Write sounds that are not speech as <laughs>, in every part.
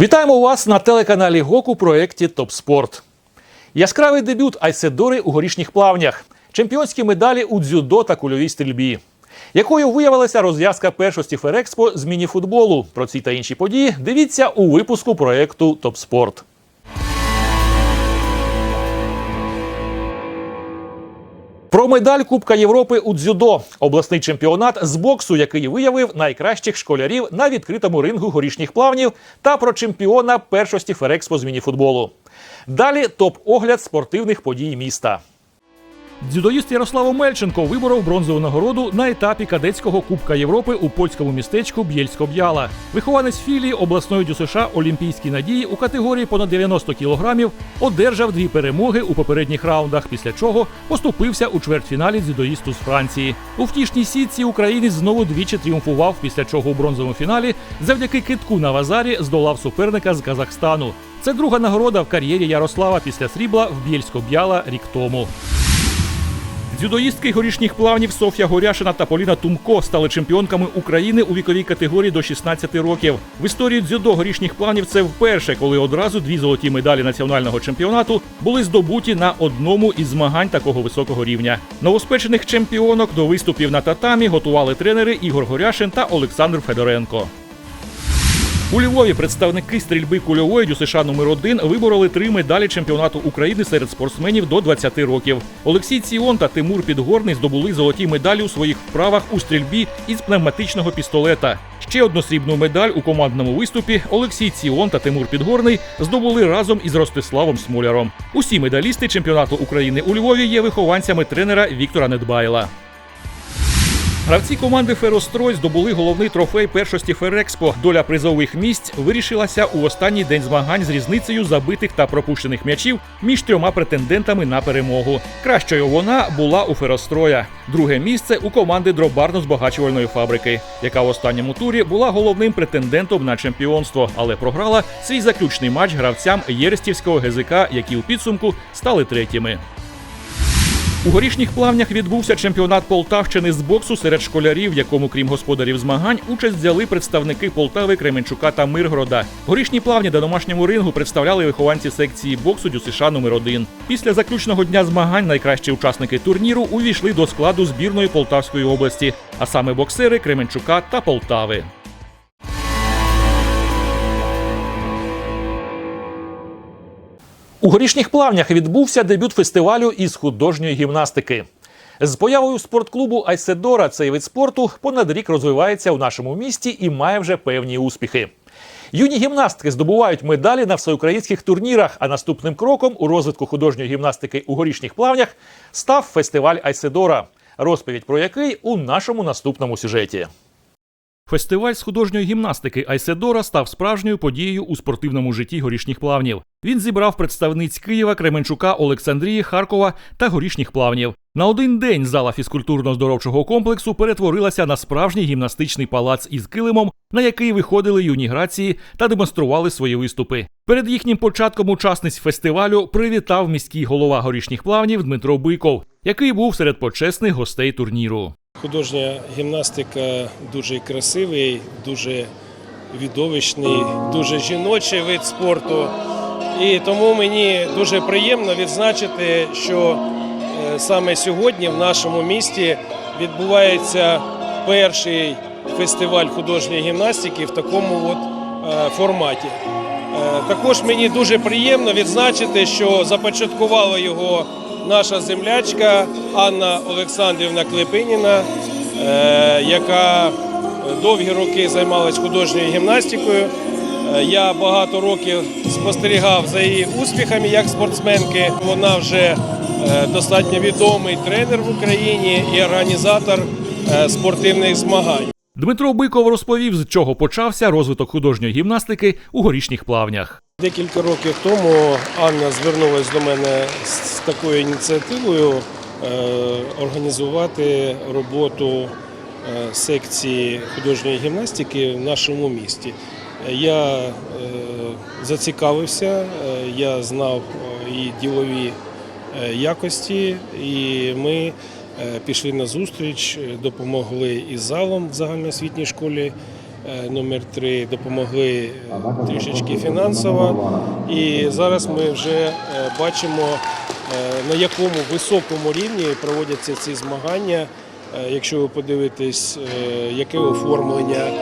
Вітаємо вас на телеканалі ГОК у проєкті Топспорт. Яскравий дебют Айседори у горішніх плавнях, чемпіонські медалі у дзюдо та кульовій стрільбі. Якою виявилася розв'язка першості Ферекспо з мініфутболу? Про ці та інші події дивіться у випуску проєкту Топ Про медаль Кубка Європи у дзюдо, обласний чемпіонат з боксу, який виявив найкращих школярів на відкритому рингу горішніх плавнів, та про чемпіона першості Ферекспо з мініфутболу. Далі топ-огляд спортивних подій міста. Дзюдоїст Ярослав Омельченко виборов бронзову нагороду на етапі кадетського Кубка Європи у польському містечку Б'єльсько-Б'яла. Вихованець філії обласної ДЮСШ Олімпійські надії у категорії понад 90 кілограмів одержав дві перемоги у попередніх раундах, після чого поступився у чвертьфіналі дзюдоїсту з Франції. У втішній сітці українець знову двічі тріумфував, після чого у бронзовому фіналі завдяки китку на вазарі здолав суперника з Казахстану. Це друга нагорода в кар'єрі Ярослава після срібла в Бєльсько-Б'яла рік тому. Дзюдоїстки горішніх плавнів Софія Горяшина та Поліна Тумко стали чемпіонками України у віковій категорії до 16 років. В історії дзюдо горішніх плавнів це вперше, коли одразу дві золоті медалі національного чемпіонату були здобуті на одному із змагань такого високого рівня. Новоспечених чемпіонок до виступів на татамі готували тренери Ігор Горяшин та Олександр Федоренко. У Львові представники стрільби кульової ДЮСШ номер 1 вибороли три медалі чемпіонату України серед спортсменів до 20 років. Олексій Ціон та Тимур Підгорний здобули золоті медалі у своїх вправах у стрільбі із пневматичного пістолета. Ще одну срібну медаль у командному виступі Олексій Ціон та Тимур Підгорний здобули разом із Ростиславом Смоляром. Усі медалісти чемпіонату України у Львові є вихованцями тренера Віктора Недбайла. Гравці команди Ферострой здобули головний трофей першості Ферекспо. Доля призових місць вирішилася у останній день змагань з різницею забитих та пропущених м'ячів між трьома претендентами на перемогу. Кращою вона була у Феростроя. Друге місце у команди дробарно-збагачувальної фабрики, яка в останньому турі була головним претендентом на чемпіонство, але програла свій заключний матч гравцям Єрестівського ГЗК, які у підсумку стали третіми. У горішніх плавнях відбувся чемпіонат Полтавщини з боксу серед школярів, в якому, крім господарів змагань, участь взяли представники Полтави, Кременчука та Миргорода. Горішні плавні на домашньому рингу представляли вихованці секції боксу ДЮСШ номер 1 Після заключного дня змагань найкращі учасники турніру увійшли до складу збірної Полтавської області, а саме боксери Кременчука та Полтави. У горішніх плавнях відбувся дебют фестивалю із художньої гімнастики. З появою спортклубу Айседора цей вид спорту понад рік розвивається у нашому місті і має вже певні успіхи. Юні гімнастки здобувають медалі на всеукраїнських турнірах. А наступним кроком у розвитку художньої гімнастики у горішніх плавнях став фестиваль Айседора, розповідь про який у нашому наступному сюжеті. Фестиваль з художньої гімнастики Айседора став справжньою подією у спортивному житті горішніх плавнів. Він зібрав представниць Києва, Кременчука, Олександрії, Харкова та горішніх плавнів. На один день зала фізкультурно-здоровчого комплексу перетворилася на справжній гімнастичний палац із килимом, на який виходили юні грації та демонстрували свої виступи. Перед їхнім початком учасниць фестивалю привітав міський голова горішніх плавнів Дмитро Биков, який був серед почесних гостей турніру. Художня гімнастика дуже красивий, дуже відовищний, дуже жіночий вид спорту. І тому мені дуже приємно відзначити, що е, саме сьогодні в нашому місті відбувається перший фестиваль художньої гімнастики в такому от е, форматі. Е, Також мені дуже приємно відзначити, що започаткувала його наша землячка Анна Олександрівна Клепиніна, е, яка довгі роки займалась художньою гімнастикою. Е, Я багато років спостерігав за її успіхами як спортсменки. Вона вже е, достатньо відомий тренер в Україні і організатор спортивних змагань. Дмитро Биков розповів, з чого почався розвиток художньої гімнастики у горішніх плавнях. Декілька років тому Анна звернулася до мене з такою ініціативою е, організувати роботу е, секції художньої гімнастики в нашому місті. Я е, зацікавився, я знав її ділові якості, і ми пішли на зустріч, е, допомогли із залом в загальноосвітній школі е, номер 3 допомогли е, трішечки фінансово. І зараз ми вже е, бачимо, е, на якому високому рівні проводяться ці змагання. Е, Якщо ви подивитесь, е, яке оформлення, е,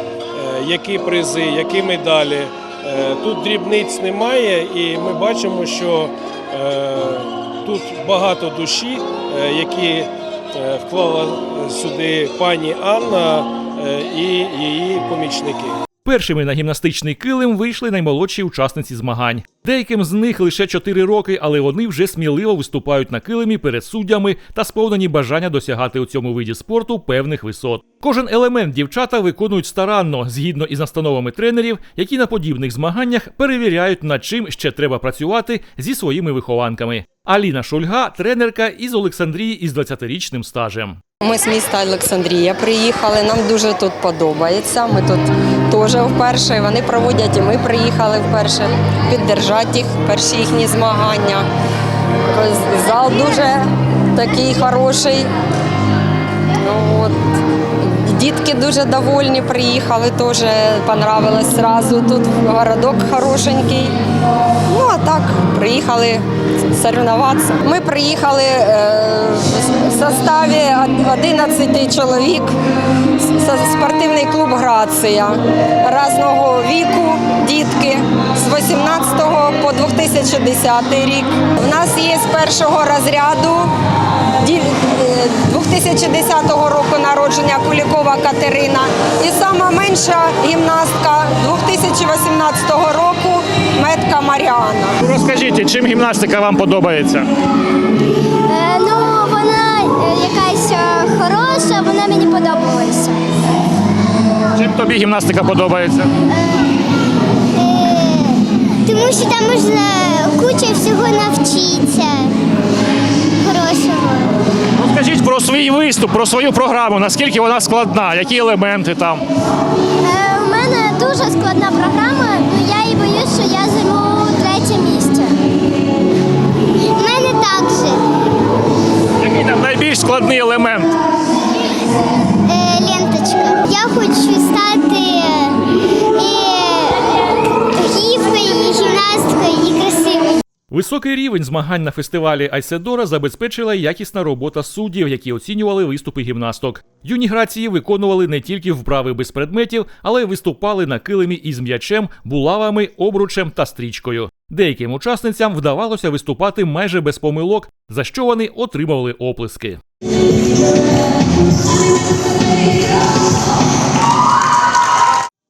які призи, які медалі. Е, Тут дрібниць немає, і ми бачимо, що е, тут багато душі, е, які е, вклала сюди пані Анна е, і її помічники. Першими на гімнастичний килим вийшли наймолодші учасниці змагань. Деяким з них лише 4 роки, але вони вже сміливо виступають на килимі перед суддями та сповнені бажання досягати у цьому виді спорту певних висот. Кожен елемент дівчата виконують старанно, згідно із настановами тренерів, які на подібних змаганнях перевіряють, над чим ще треба працювати зі своїми вихованками. Аліна Шульга, тренерка із Олександрії із 20-річним стажем. Ми з міста Олександрія приїхали. Нам дуже тут подобається. Ми тут теж вперше. Вони проводять, і ми приїхали вперше піддержати їх, перші їхні змагання. Зал дуже такий хороший. Ну, от. Дітки дуже довольні приїхали, теж понравилось зразу. Тут городок хорошенький. Ну а так, приїхали соревноватися. Ми приїхали е, в составі 11 чоловік. Спортивний клуб Грація разного віку, дітки з 18 по 2010 рік. У нас є з першого розряду 2010 року народження Кулікова Катерина. І сама менша гімнастка 2018 року Метка Маріана. Розкажіть, чим гімнастика вам подобається? Е, ну, вона е, якась е, хороша, вона мені подобалася. Чим тобі гімнастика подобається? Е, тому що там можна куча всього навчитися. Виступ, про свою програму, наскільки вона складна, які елементи там. Е, у мене дуже складна програма, ну я і боюсь, що я займу третє місце. У мене так же. Який там найбільш складний елемент? Е, ленточка. Я хочу Високий рівень змагань на фестивалі Айседора забезпечила якісна робота суддів, які оцінювали виступи гімнасток. Юні грації виконували не тільки вправи без предметів, але й виступали на килимі із м'ячем, булавами, обручем та стрічкою. Деяким учасницям вдавалося виступати майже без помилок, за що вони отримували оплески.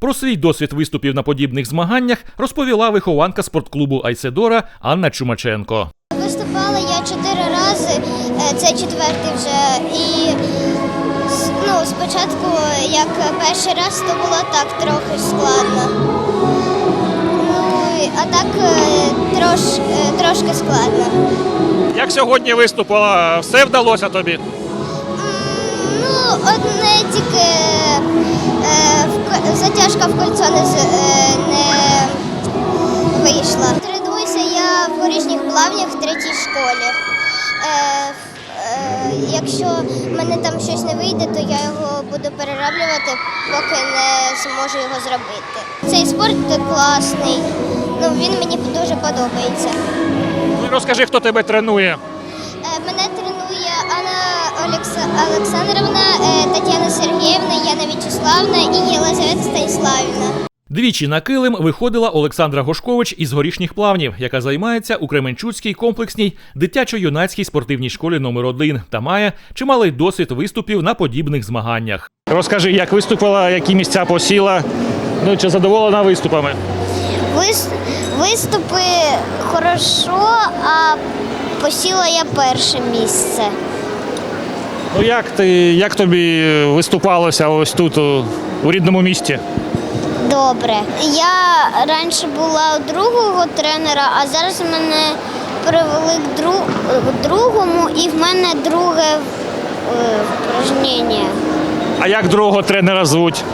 Про свій досвід виступів на подібних змаганнях розповіла вихованка спортклубу Айседора Анна Чумаченко. Виступала я чотири рази, е, це четвертий вже. І ну, спочатку, як перший раз, то було так трохи складно. Ну, а так е, трош, е, трошки складно. Як сьогодні виступила? Все вдалося тобі? Ну, одне тільки затяжка в кольцо не, е, не вийшла. Тренуюся я в горішніх плавнях в третій школі. Е, е, якщо в мене там щось не вийде, то я його буду перероблювати, поки не зможу його зробити. Цей спорт класний, ну, він мені дуже подобається. Ну, Розкажи, хто тебе тренує. Е, Мене Олександровна, е, Тетяна Сергіївна, Яна В'ячеславна і Єлизавета Станіславівна. Двічі на килим виходила Олександра Гошкович із горішніх плавнів, яка займається у Кременчуцькій комплексній дитячо-юнацькій спортивній школі номер 1 та має чималий досвід виступів на подібних змаганнях. Розкажи, як виступила, які місця посіла, ну чи задоволена виступами? Вис- Виступи хорошо, а посіла я перше місце. Ну як ти, як тобі виступалося ось тут, у, рідному місті? Добре. Я раніше була у другого тренера, а зараз мене привели к дру- другому, і в мене друге е, упражнення. А як другого тренера звуть?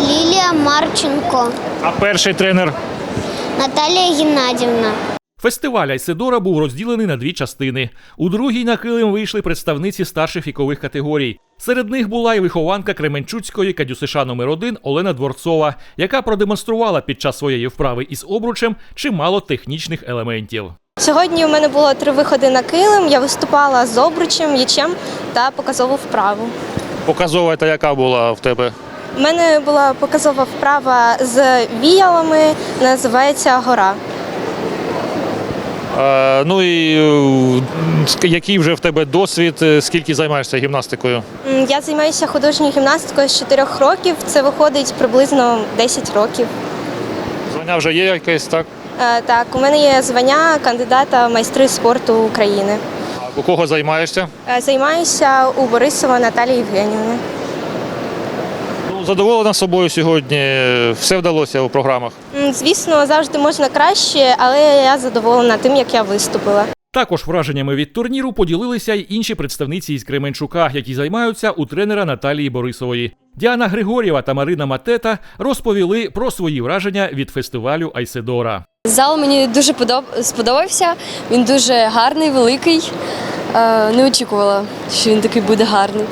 Лілія Марченко, А перший тренер? Наталія Геннадівна. Фестиваль Айседора був розділений на дві частини. У другій на килим вийшли представниці старших вікових категорій. Серед них була і вихованка Кременчуцької номер 1 Олена Дворцова, яка продемонструвала під час своєї вправи із обручем чимало технічних елементів. Сьогодні у мене було три виходи на килим. Я виступала з обручем, м'ячем та показову вправу. Показова та яка була в тебе? У мене була показова вправа з віялами, називається гора. Е, ну і е, який вже в тебе досвід, е, скільки займаєшся гімнастикою? Я займаюся художньою гімнастикою з 4 років. Це виходить приблизно 10 років. Звання вже є якесь, так? Так, у мене є звання кандидата в майстри спорту України. У кого займаєшся? Займаюся у Борисова Наталії Євгенівни. Задоволена собою сьогодні. Все вдалося у програмах. Звісно, завжди можна краще, але я задоволена тим, як я виступила. Також враженнями від турніру поділилися й інші представниці із Кременчука, які займаються у тренера Наталії Борисової. Діана Григорєва та Марина Матета розповіли про свої враження від фестивалю Айседора. Зал мені дуже подоб- сподобався. Він дуже гарний, великий. Е, Не очікувала, що він такий буде гарний.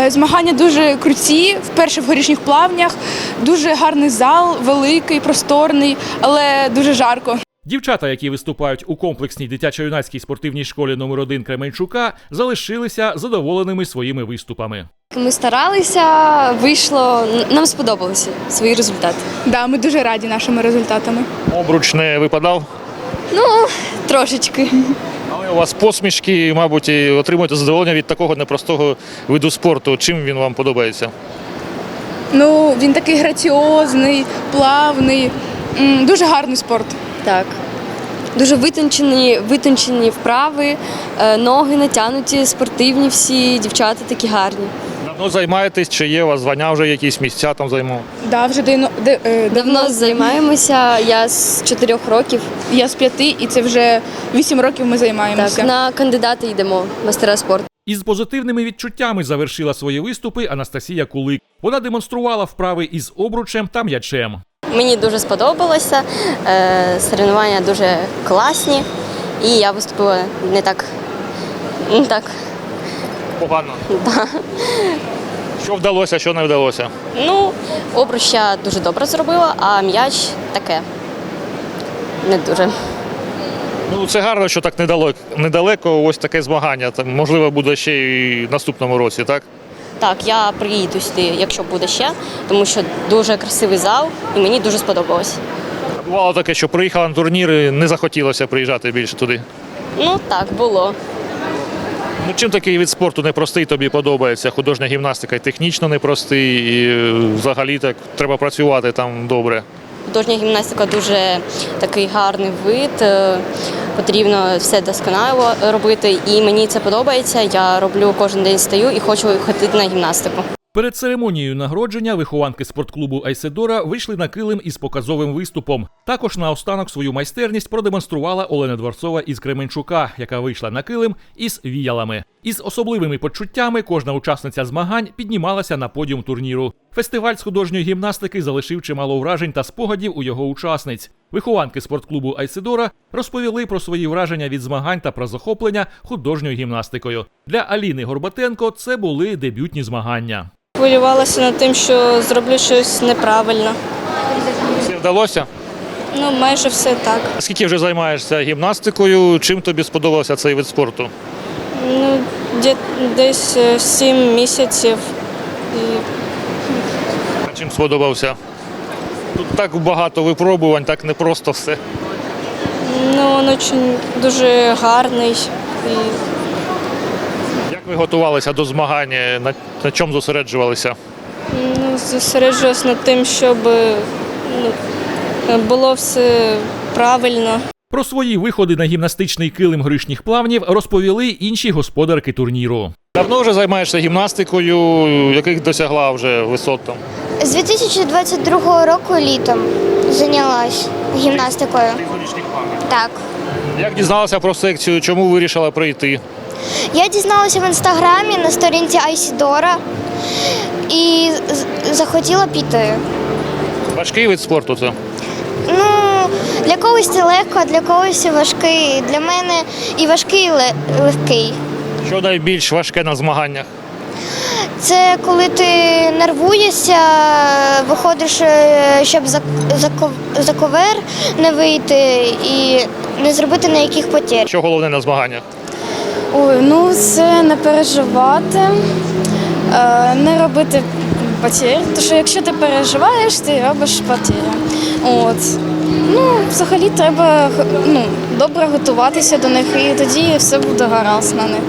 Е, Змагання дуже круті, вперше в горішніх плавнях. Дуже гарний зал, великий, просторний, але дуже жарко. Дівчата, які виступають у комплексній дитячо-юнацькій спортивній школі номер 1 Кременчука, залишилися задоволеними своїми виступами. Ми старалися, вийшло, нам сподобалися свої результати. Да, ми дуже раді нашими результатами. Обруч не випадав, Ну, трошечки. У вас посмішки, мабуть, і отримуєте задоволення від такого непростого виду спорту. Чим він вам подобається? Ну, він такий граціозний, плавний, М, дуже гарний спорт. Так. Дуже витончені, витончені вправи, е, ноги натянуті, спортивні всі, дівчата такі гарні. Давно займаєтесь, чи є у вас звання вже якісь місця там займав? Да, вже давно, де- е, Давно займаємося, я з чотирьох років. Я з п'яти, і це вже вісім років ми займаємося. Так, на кандидата йдемо, мастера спорту. Із позитивними відчуттями завершила свої виступи Анастасія Кулик. Вона демонструвала вправи із обручем та м'ячем. Мені дуже сподобалося. Е, Соревнування дуже класні. І я виступила не так. Не так. Погано. <laughs> Що вдалося, що не вдалося? Ну, обруч я дуже добре зробила, а м'яч таке. Не дуже. Ну це гарно, що так недалеко, недалеко ось таке змагання. Там, можливо, буде ще й в наступному році, так? Так, я приїду сюди, якщо буде ще, тому що дуже красивий зал і мені дуже сподобалось. Бувало таке, що приїхала на турнір і не захотілося приїжджати більше туди. Ну так, було. Ну чим такий від спорту непростий тобі подобається? Художня гімнастика і технічно непростий, і е, взагалі так треба працювати там добре. Художня гімнастика дуже такий гарний вид. е, Потрібно все досконало робити, і мені це подобається. Я роблю кожен день стаю і хочу ходити на гімнастику. Перед церемонією нагородження вихованки спортклубу Айседора вийшли на килим із показовим виступом. Також наостанок свою майстерність продемонструвала Олена Дворцова із Кременчука, яка вийшла на килим із віялами. Із особливими почуттями кожна учасниця змагань піднімалася на подіум турніру. Фестиваль з художньої гімнастики залишив чимало вражень та спогадів у його учасниць. Вихованки спортклубу Айседора розповіли про свої враження від змагань та про захоплення художньою гімнастикою. Для Аліни Горбатенко це були дебютні змагання. Хвилювалася над тим, що зроблю щось неправильно. Все вдалося? Ну, майже все так. Скільки вже займаєшся гімнастикою? Чим тобі сподобався цей вид спорту? Ну, десь е, сім місяців. І А чим сподобався? Тут так багато випробувань, так непросто все. ну, він дуже гарний. І ви готувалися до змагання? На, на чому зосереджувалися? ну, зосереджуюсь над тим, щоб ну, було все правильно. Про свої виходи на гімнастичний килим гришніх плавнів розповіли інші господарки турніру. Давно вже займаєшся гімнастикою, яких досягла вже висот там? З 2022 року літом зайнялась гімнастикою. Так. Як дізналася про секцію, чому вирішила прийти? Я дізналася в інстаграмі на сторінці Айсідора і захотіла піти. Важкий вид спорту це. Ну, для когось це легко, а для когось важкий. Для мене і важкий, і легкий. Що найбільш важке на змаганнях? Це коли ти нервуєшся, виходиш, е, щоб за, за, за ковер не вийти і не зробити ніяких потерь. Що головне на змаганнях? Ой, ну це не переживати, е, не робити потерь. Тому що якщо ти переживаєш, ти робиш потері. От. Ну, взагалі треба ну, добре готуватися до них, і тоді все буде гаразд на них.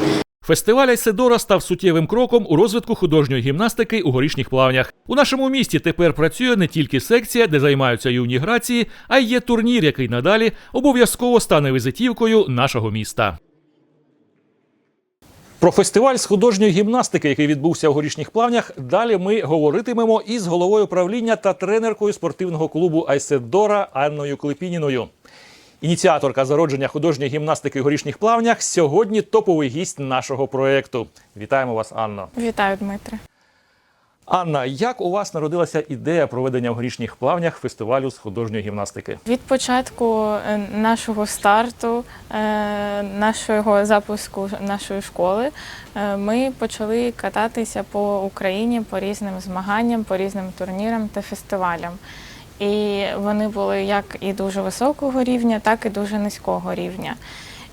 Фестиваль Айседора став суттєвим кроком у розвитку художньої гімнастики у горішніх плавнях. У нашому місті тепер працює не тільки секція, де займаються юні грації, а й є турнір, який надалі обов'язково стане візитівкою нашого міста. Про фестиваль з художньої гімнастики, який відбувся у горішніх плавнях, далі ми говоритимемо із головою правління та тренеркою спортивного клубу Айседора Анною Клепініною. Ініціаторка зародження художньої гімнастики у горішніх плавнях сьогодні топовий гість нашого проєкту. Вітаємо вас, Анно. Вітаю, Дмитре. Анна, як у вас народилася ідея проведення у горішніх плавнях фестивалю з художньої гімнастики? Від початку е, нашого старту, е, нашого запуску нашої школи, е, ми почали кататися по Україні по різним змаганням, по різним турнірам та фестивалям. І вони були як і дуже високого рівня, так і дуже низького рівня.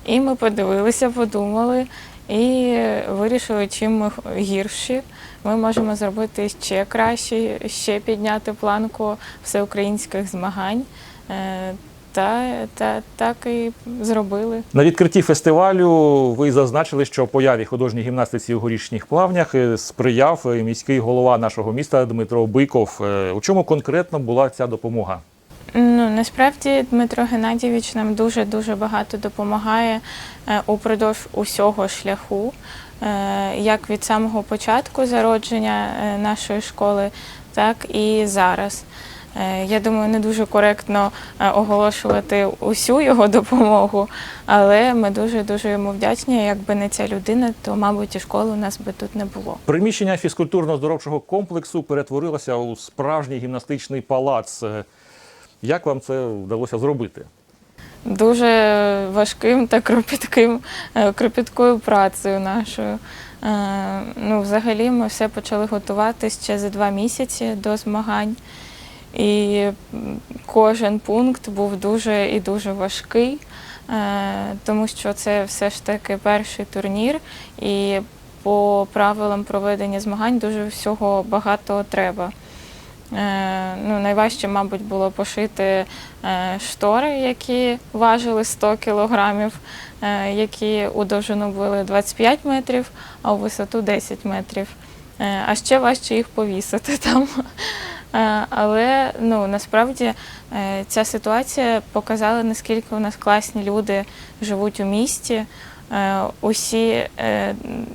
І ми подивилися, подумали і вирішили, чим ми гірші. Ми можемо зробити ще краще, ще підняти планку всеукраїнських змагань. Е, Та, та так і зробили. На відкритті фестивалю ви зазначили, що появі художньої гімнастиці у горішніх плавнях е, сприяв е, міський голова нашого міста Дмитро Биков. У чому конкретно була ця допомога? Ну насправді Дмитро Геннадійович нам дуже дуже багато допомагає упродовж усього шляху, як від самого початку зародження е, нашої школи, так і зараз. Е, Я думаю, не дуже коректно е, оголошувати усю його допомогу, але ми дуже дуже йому вдячні. Якби не ця людина, то мабуть і школи у нас би тут не було. Приміщення фізкультурно-здоровчого комплексу перетворилося у справжній гімнастичний палац. Е, Як вам це вдалося зробити? Дуже важким та кропітким, е, кропіткою працею нашою. Е, Ну, взагалі, ми все почали готувати ще за два місяці до змагань. І кожен пункт був дуже і дуже важкий, е, тому що це все ж таки перший турнір, і по правилам проведення змагань дуже всього багато треба. Е, Ну, найважче, мабуть, було пошити е, штори, які важили 100 кілограмів, е, які у довжину були 25 метрів, а у висоту 10 метрів. А ще важче їх повісити <laughs> там. Але ну, насправді ця ситуація показала, наскільки у нас класні люди живуть у місті. Усі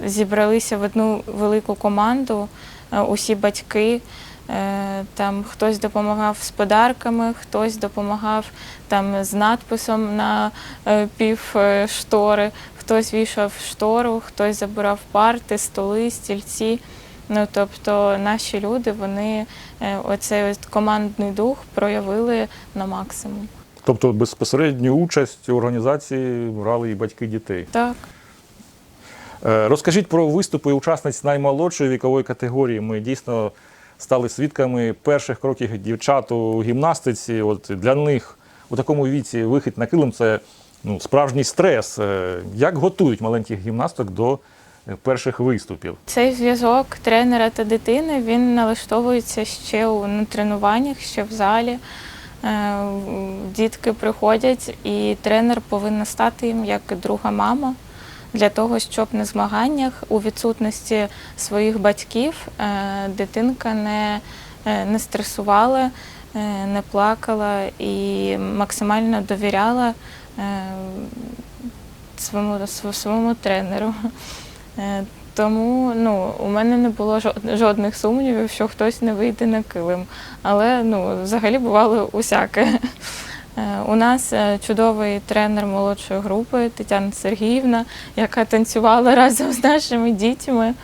зібралися в одну велику команду, усі батьки. Е, Там хтось допомагав з подарками, хтось допомагав там з надписом на е, пів е, штори, хтось вішав штору, хтось забирав парти, столи, стільці. Ну тобто наші люди, вони оцей от командний дух проявили на максимум. Тобто безпосередню участь у організації брали і батьки дітей. Так. Розкажіть про виступи учасниць наймолодшої вікової категорії. Ми дійсно стали свідками перших кроків дівчат у гімнастиці. От для них у такому віці вихід на килим це ну, справжній стрес. Е, Як готують маленьких гімнасток до е, перших виступів? Цей зв'язок тренера та дитини він налаштовується ще у на тренуваннях, ще в залі. Е, Дітки приходять, і тренер повинна стати їм як друга мама для того, щоб на змаганнях у відсутності своїх батьків е, дитинка не, е, не стресувала, е, не плакала і максимально довіряла своєму, своєму тренеру. Тому ну, у мене не було жод- жодних сумнівів, що хтось не вийде на килим. Але ну, взагалі бувало усяке. Е, У нас е, чудовий тренер молодшої групи Тетяна Сергіївна, яка танцювала <laughs> разом з нашими дітьми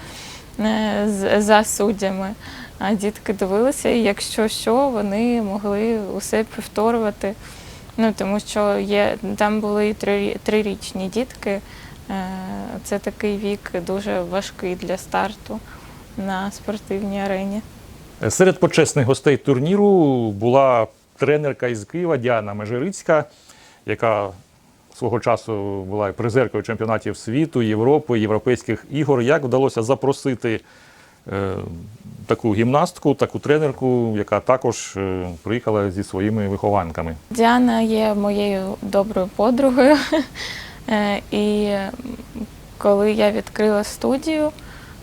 е, за суддями. А дітки дивилися, і якщо що, вони могли усе повторювати. Ну, тому що є, там були три, трирічні дітки. Це такий вік дуже важкий для старту на спортивній арені. Серед почесних гостей турніру була тренерка із Києва Діана Межерицька, яка свого часу була призеркою чемпіонатів світу, Європи, європейських ігор. Як вдалося запросити е, таку гімнастку, таку тренерку, яка також е, приїхала зі своїми вихованками? Діана є моєю доброю подругою. <laughs> Е, І коли я відкрила студію,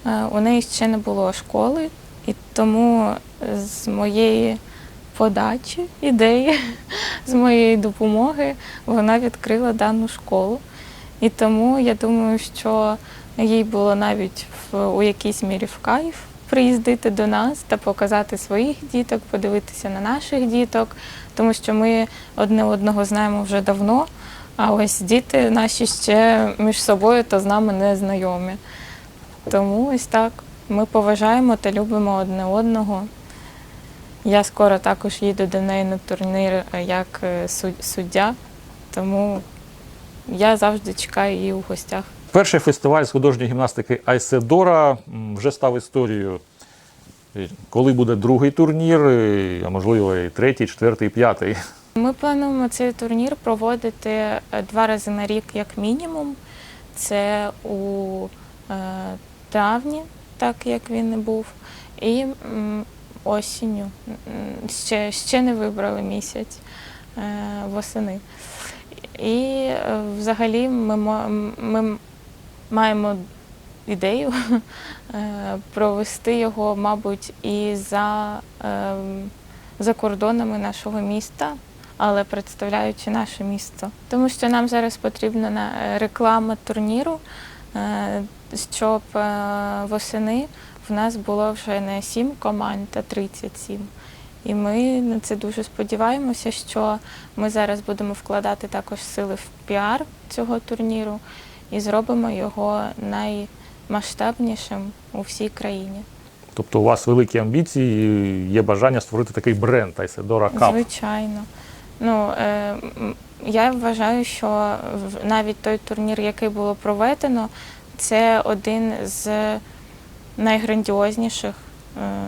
е, у неї ще не було школи, і тому з моєї подачі, ідеї, з моєї допомоги вона відкрила дану школу. І тому я думаю, що їй було навіть в, у якійсь мірі в кайф приїздити до нас та показати своїх діток, подивитися на наших діток, тому що ми одне одного знаємо вже давно, а ось діти наші ще між собою та з нами не знайомі. Тому ось так. Ми поважаємо та любимо одне одного. Я скоро також їду до неї на турнір е, як е, суддя, тому я завжди чекаю її у гостях. Перший фестиваль з художньої гімнастики Айседора вже став історією. Коли буде другий турнір, а можливо і третій, четвертий, п'ятий. Ми плануємо цей турнір проводити е, два рази на рік, як мінімум. Це у травні, так як він і був, і осінню. Ще, ще не вибрали місяць е, восени. І е, взагалі ми, ми маємо ідею е, провести його, мабуть, і за, е, за кордонами нашого міста, але представляючи наше місто. Тому що нам зараз потрібна реклама турніру, щоб восени в нас було вже не 7 команд, а 37. І ми на це дуже сподіваємося, що ми зараз будемо вкладати також сили в піар цього турніру і зробимо його наймасштабнішим у всій країні. Тобто у вас великі амбіції, є бажання створити такий бренд Айседора Кап. Звичайно. Ну, е, я вважаю, що навіть той турнір, який було проведено, це один з найграндіозніших е,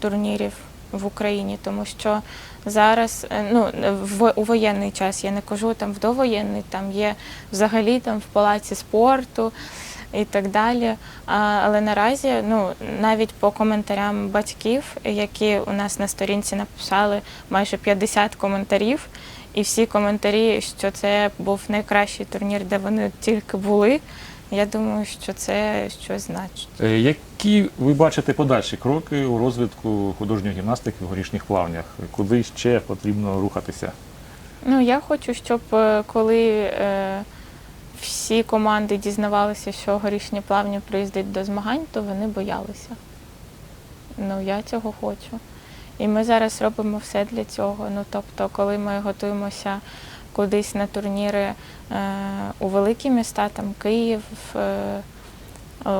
турнірів в Україні, тому що зараз, е, ну, в, у воєнний час, я не кажу там в довоєнний, там є взагалі там в палаці спорту і так далі. А, але наразі, ну, навіть по коментарям батьків, які у нас на сторінці написали майже 50 коментарів, і всі коментарі, що це був найкращий турнір, де вони тільки були. Я думаю, що це щось значить. Е, Які ви бачите подальші кроки у розвитку художньої гімнастики в горішніх плавнях? Куди ще потрібно рухатися? Ну, я хочу, щоб е, коли е, всі команди дізнавалися, що горішні плавні приїздять до змагань, то вони боялися. Ну, я цього хочу. І ми зараз робимо все для цього. Ну, тобто, коли ми готуємося кудись на турніри е, у великі міста, там Київ, е,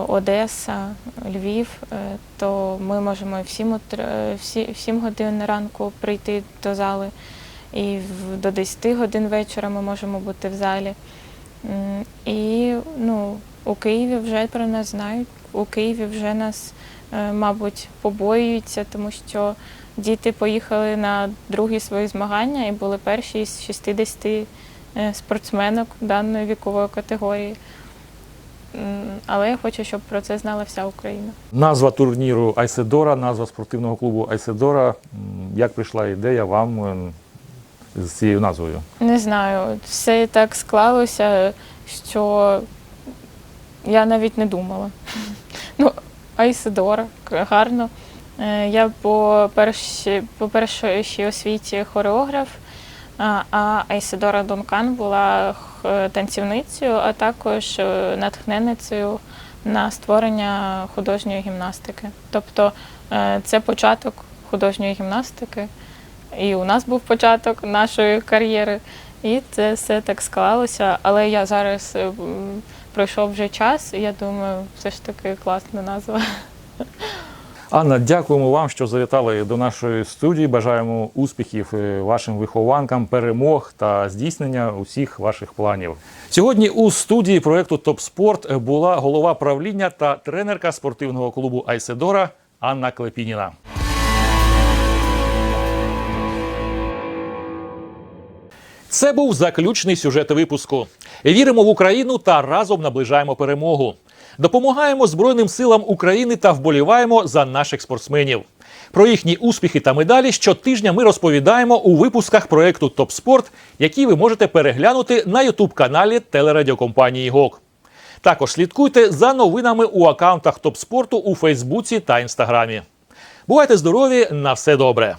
Одеса, Львів, е, то ми можемо і в 7, утр- в сі- в 7 годин ранку прийти до зали, і до 10 годин вечора ми можемо бути в залі. І ну, у Києві вже про нас знають, у Києві вже нас, мабуть, побоюються, тому що діти поїхали на другі свої змагання і були перші із 60 е, спортсменок даної вікової категорії. Але я хочу, щоб про це знала вся Україна. Назва турніру Айседора, назва спортивного клубу Айседора. Як прийшла ідея вам е, з цією назвою? Не знаю, все так склалося, що я навіть не думала. Айсидора, гарно. Е, Я по першій, по першій освіті хореограф, а- Айсидора Дункан була танцівницею, а також е, натхненницею на створення художньої гімнастики. Тобто е, це початок художньої гімнастики. І у нас був початок нашої кар'єри. І це все так склалося. Але я зараз пройшов вже час, і я думаю, все ж таки класна назва. Анна, дякуємо вам, що завітали до нашої студії. Бажаємо успіхів е, вашим вихованкам, перемог та здійснення усіх ваших планів. Сьогодні у студії проєкту Топ Спорт була голова правління та тренерка спортивного клубу Айседора Анна Клепініна. Це був заключний сюжет випуску. Віримо в Україну та разом наближаємо перемогу. Допомагаємо Збройним силам України та вболіваємо за наших спортсменів. Про їхні успіхи та медалі щотижня ми розповідаємо у випусках проєкту Топ Спорт, які ви можете переглянути на ютуб-каналі телерадіокомпанії ГОК. Також слідкуйте за новинами у аккаунтах Топ Спорту у Фейсбуці та Інстаграмі. Бувайте здорові! На все добре!